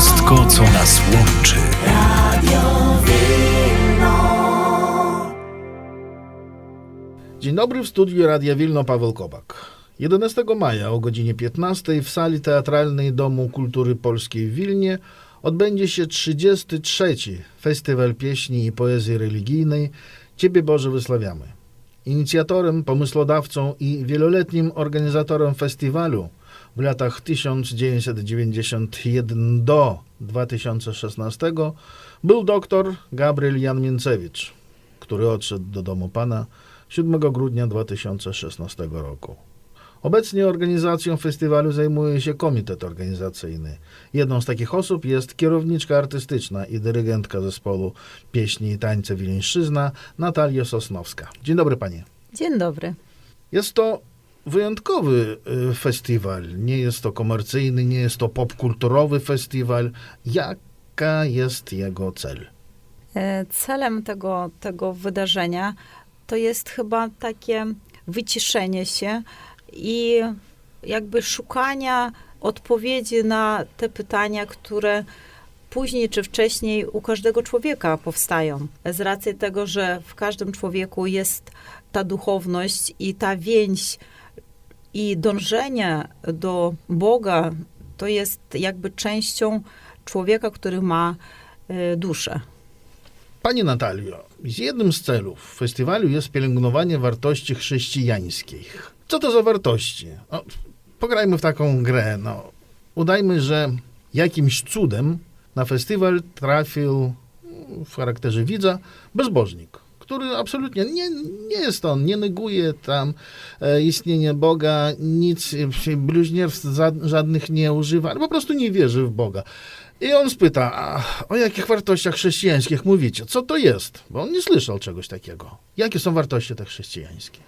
wszystko, co nas łączy. Dzień dobry, w studiu Radia Wilno Paweł Kobak. 11 maja o godzinie 15 w sali teatralnej Domu Kultury Polskiej w Wilnie odbędzie się 33. Festiwal Pieśni i Poezji Religijnej Ciebie Boże Wysławiamy. Inicjatorem, pomysłodawcą i wieloletnim organizatorem festiwalu w latach 1991 do 2016 był dr Gabriel Jan Mięcewicz, który odszedł do domu Pana 7 grudnia 2016 roku. Obecnie organizacją festiwalu zajmuje się komitet organizacyjny. Jedną z takich osób jest kierowniczka artystyczna i dyrygentka zespołu pieśni i tańce Wileńszczyzna Natalia Sosnowska. Dzień dobry panie. Dzień dobry. Jest to wyjątkowy y, festiwal. Nie jest to komercyjny, nie jest to popkulturowy festiwal. Jaka jest jego cel? E, Celem tego, tego wydarzenia to jest chyba takie wyciszenie się i jakby szukania odpowiedzi na te pytania, które później czy wcześniej u każdego człowieka powstają. Z racji tego, że w każdym człowieku jest ta duchowność i ta więź i dążenie do Boga, to jest jakby częścią człowieka, który ma e, duszę. Pani Natalio, jednym z celów festiwalu jest pielęgnowanie wartości chrześcijańskich. Co to za wartości? Pograjmy w taką grę. No. Udajmy, że jakimś cudem na festiwal trafił w charakterze widza bezbożnik, który absolutnie nie, nie jest on, nie neguje tam e, istnienia Boga, nic, bluźnierstw żadnych nie używa, ale po prostu nie wierzy w Boga. I on spyta, o jakich wartościach chrześcijańskich mówicie? Co to jest? Bo on nie słyszał czegoś takiego. Jakie są wartości te chrześcijańskie?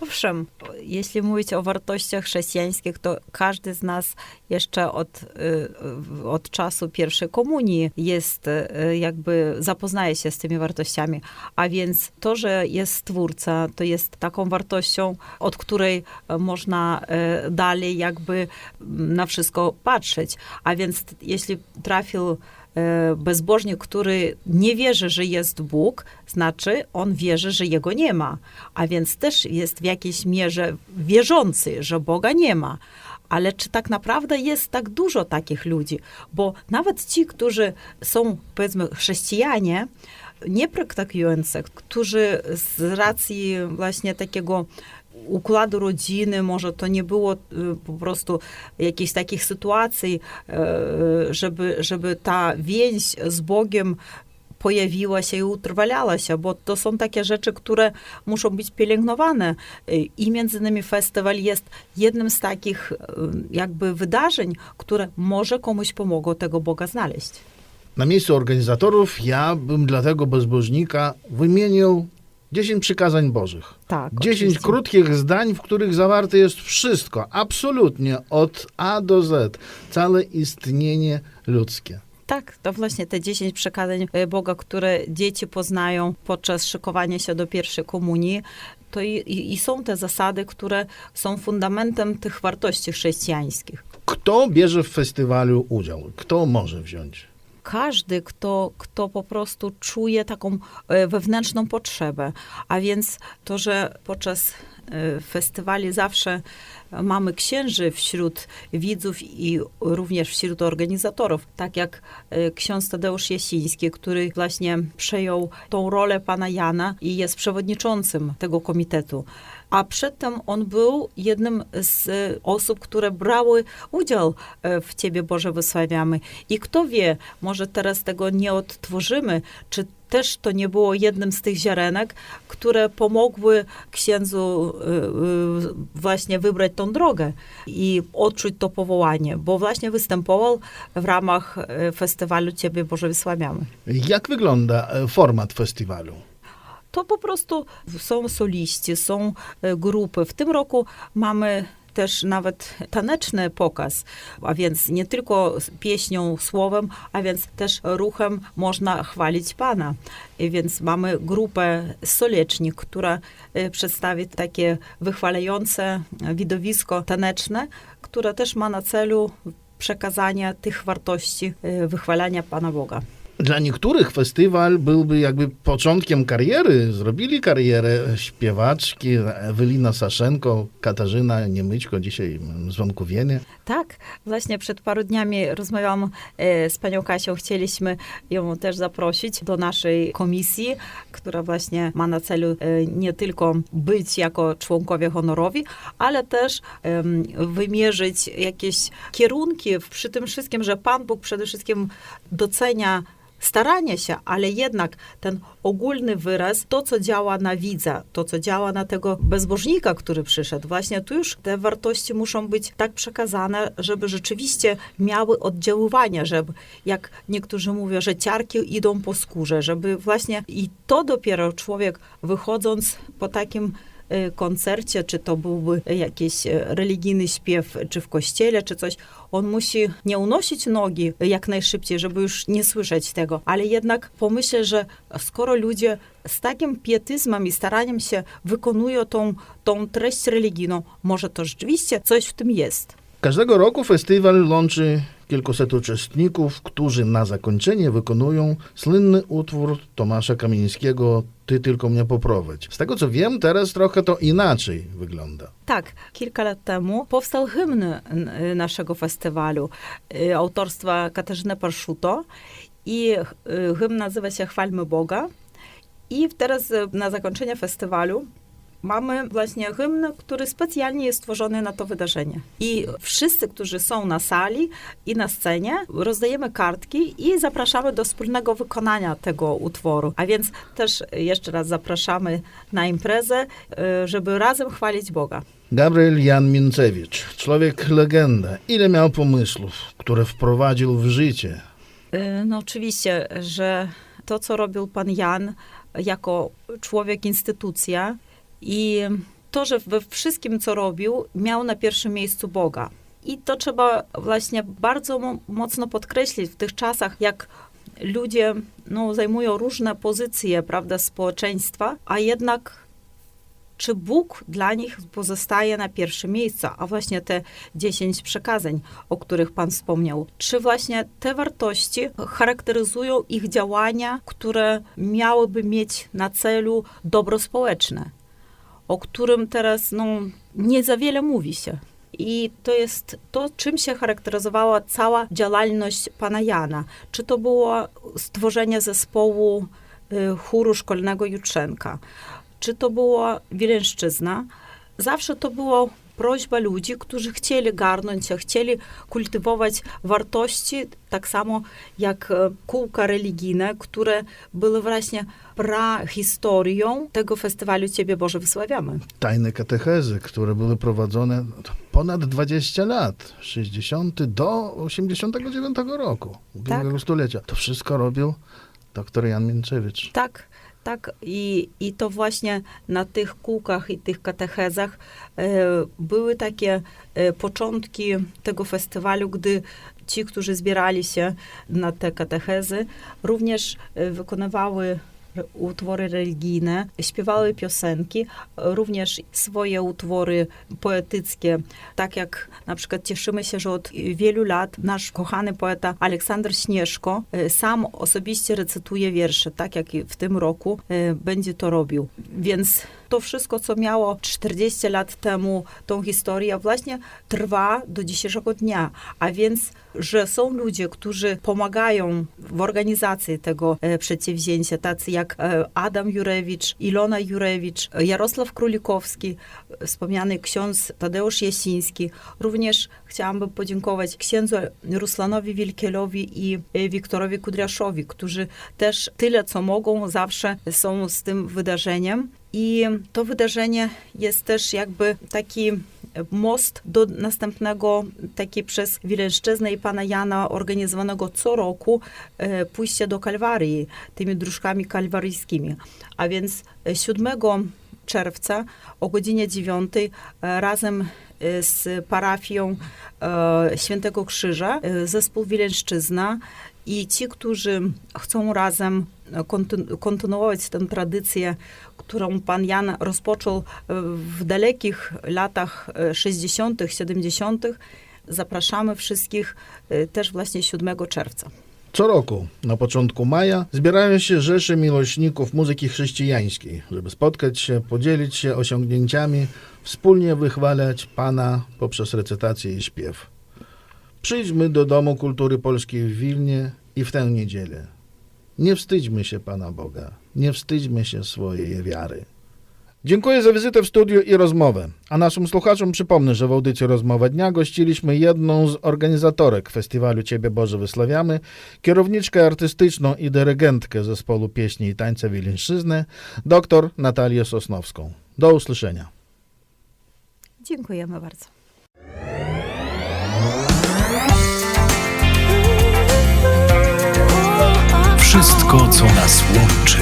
Owszem, jeśli mówić o wartościach chrześcijańskich, to każdy z nas jeszcze od, y, od czasu pierwszej komunii jest y, jakby zapoznaje się z tymi wartościami. A więc to, że jest Stwórca, to jest taką wartością, od której można y, dalej jakby na wszystko patrzeć. A więc jeśli trafił e, bezbożnik, który nie wierzy, że jest Bóg, znaczy on wierzy, że Jego nie ma. A więc też jest w jakiejś mierze wierzący, że Boga nie ma. Ale czy tak naprawdę jest tak dużo takich ludzi? Bo nawet ci, którzy są, powiedzmy, chrześcijanie, nie praktykujące, którzy z racji właśnie takiego układu rodziny, może to nie było y, po prostu jakichś takich sytuacji, e, żeby, żeby ta więź z Bogiem pojawiła się i utrwalała się, bo to są takie rzeczy, które muszą być pielęgnowane. Y, I między innymi festiwal jest jednym z takich y, jakby wydarzeń, które może komuś pomogą tego Boga znaleźć. Na miejscu organizatorów ja bym dla tego bezbożnika wymienił 10 przykazań bożych. Tak. 10 oczywiście. krótkich zdań, w których zawarte jest wszystko, absolutnie od A do Z, całe istnienie ludzkie. Tak, to właśnie te 10 przekazań e, Boga, które dzieci poznają podczas szykowania się do pierwszej komunii, to i, i, i są te zasady, które są fundamentem tych wartości chrześcijańskich. Kto bierze w festiwalu udział? Kto może wziąć? Każdy, kto, kto po prostu czuje taką e, wewnętrzną potrzebę, a więc to, że podczas festiwali zawsze mamy księży wśród widzów i również wśród organizatorów, tak jak e, ksiądz Tadeusz Jasiński, który właśnie przejął tą rolę pana Jana i jest przewodniczącym tego komitetu. A przedtem on był jednym z e, osób, które brały udział w Ciebie Boże wysławiamy. I kto wie, może teraz tego nie odtworzymy, czy też to nie było jednym z tych ziarenek, które pomogły księdzu y, y, właśnie wybrać tą drogę i odczuć to powołanie, bo właśnie występował w ramach y, festiwalu Ciebie Boże Wysławiamy. Jak wygląda e, format festiwalu? to po prostu są soliści, są grupy. W tym roku mamy też nawet taneczny pokaz, a więc nie tylko pieśnią, słowem, a więc też ruchem można chwalić Pana. I więc mamy grupę Solecznik, która e, przedstawi takie wychwalające widowisko taneczne, które też ma na celu przekazania tych wartości, y, wychwalania Pana Boga. Dla niektórych festiwal byłby jakby początkiem kariery. Zrobili karierę śpiewaczki Ewelina Saszenko, Katarzyna Niemyćko, dzisiaj Dzwonkowienie. Tak, właśnie przed paru dniami rozmawiałam e, z panią Kasią. Chcieliśmy ją też zaprosić do naszej komisji, która właśnie ma na celu e, nie tylko być jako członkowie honorowi, ale też wymierzyć jakieś kierunki przy tym wszystkim, że Pan Bóg przede wszystkim docenia staranie się, ale jednak ten ogólny wyraz, to co działa na widza, to co działa na tego bezbożnika, który przyszedł, właśnie tu już te wartości muszą być tak przekazane, żeby rzeczywiście miały oddziaływanie, żeby jak niektórzy mówią, że ciarki idą po skórze, żeby właśnie i to dopiero człowiek wychodząc po takim koncercie, czy to byłby jakiś y, religijny śpiew, czy w kościele, czy coś, on musi nie unosić nogi jak najszybciej, żeby już nie słyszeć tego, ale jednak pomyślę, że skoro ludzie z takim pietyzmem i staraniem się wykonują tą, tą treść religijną, może to rzeczywiście coś w tym jest. Każdego roku festiwal łączy kilkuset uczestników, którzy na zakończenie wykonują słynny utwór Tomasza Kamińskiego Ty tylko mnie poprowadź. Z tego co wiem, teraz trochę to inaczej wygląda. Tak, kilka lat temu powstał hymn naszego festiwalu y, autorstwa Katarzyny Parszuto i y, hymn nazywa się Chwalmy Boga. I teraz y, na zakończenie festiwalu mamy właśnie hymn, który specjalnie jest stworzony na to wydarzenie. I wszyscy, którzy są na sali i na scenie, rozdajemy kartki i zapraszamy do wspólnego wykonania tego utworu. A więc też jeszcze raz zapraszamy na imprezę, y, żeby razem chwalić Boga. Gabriel Jan Mincewicz, człowiek legenda. Ile miał pomysłów, które wprowadził w życie? Y, No oczywiście, że to, co robił pan Jan jako człowiek, instytucja i to, że we wszystkim, co robił, miał na pierwszym miejscu Boga. I to trzeba właśnie bardzo mo- mocno podkreślić w tych czasach, jak ludzie no, zajmują różne pozycje, prawda, społeczeństwa, a jednak czy Bóg dla nich pozostaje na pierwszym miejscu, a właśnie te dziesięć przekazań, o których Pan wspomniał. Czy właśnie te wartości charakteryzują ich działania, które miałyby mieć na celu dobro społeczne, o którym teraz no, nie za wiele mówi się. I to jest to, czym się charakteryzowała cała działalność pana Jana. Czy to było stworzenie zespołu y, chóru szkolnego Jutrzenka, czy to była Wileńszczyzna. Zawsze to było prośba ludzi, którzy chcieli garnąć się, chcieli kultywować wartości, tak samo jak e, kółka religijne, które były właśnie prahistorią tego festiwalu Ciebie Boże wysławiamy. Tajne katechezy, które były prowadzone ponad 20 lat, 60 do 89 roku, ubiegłego Tak. stulecia. To wszystko robił dr Jan Mięczewicz. Tak, tak. I, I to właśnie na tych kółkach i tych katechezach e, były takie e, początki tego festiwalu, gdy ci, którzy zbierali się na te katechezy, również e, wykonywały utwory religijne, śpiewały piosenki, również swoje utwory poetyckie. Tak jak na przykład cieszymy się, że od wielu lat nasz kochany poeta Aleksander Śnieżko e, sam osobiście recytuje wiersze, tak jak w tym roku e, będzie to robił. Więc to wszystko, co miało 40 lat temu tą historię, właśnie trwa do dzisiejszego dnia. A więc, że są ludzie, którzy pomagają w organizacji tego e, przedsięwzięcia, tacy jak e, Adam Jurewicz, Ilona Jurewicz, Jarosław Królikowski, wspomniany ksiądz Tadeusz Jasiński. Również chciałabym podziękować księdzu Ruslanowi Wilkielowi i e, Wiktorowi Kudriaszowi, którzy też tyle, co mogą, zawsze są z tym wydarzeniem. I to wydarzenie jest też jakby taki most do następnego, taki przez Wileńszczyznę i pana Jana organizowanego co roku e, pójście do Kalwarii tymi dróżkami kalwaryjskimi. A więc e, 7 czerwca o godzinie 9 e, razem e, z parafią Świętego Krzyża, zespół Wileńszczyzna i ci, którzy chcą razem kontynuować tę tradycję, którą pan Jan rozpoczął e, w dalekich latach e, 60., 70., zapraszamy wszystkich też właśnie 7 czerwca. Co roku, na początku maja, zbierają się rzesze miłośników muzyki chrześcijańskiej, żeby spotkać się, podzielić się osiągnięciami, wspólnie wychwalać Pana poprzez recytację i śpiew. Przyjdźmy do Domu Kultury Polskiej w Wilnie i w tę niedzielę. Nie wstydźmy się Pana Boga, nie wstydźmy się swojej wiary. Dziękuję za wizytę w studiu i rozmowę. A naszym słuchaczom przypomnę, że w audycji Rozmowa Dnia gościliśmy jedną z organizatorek festiwalu Ciebie Boże Wysławiamy, kierowniczkę artystyczną i dyrygentkę zespołu pieśni i tańca Wileńszczyzny, dr Natalię Sosnowską. Do usłyszenia. Dziękujemy bardzo. wszystko, co nas łączy.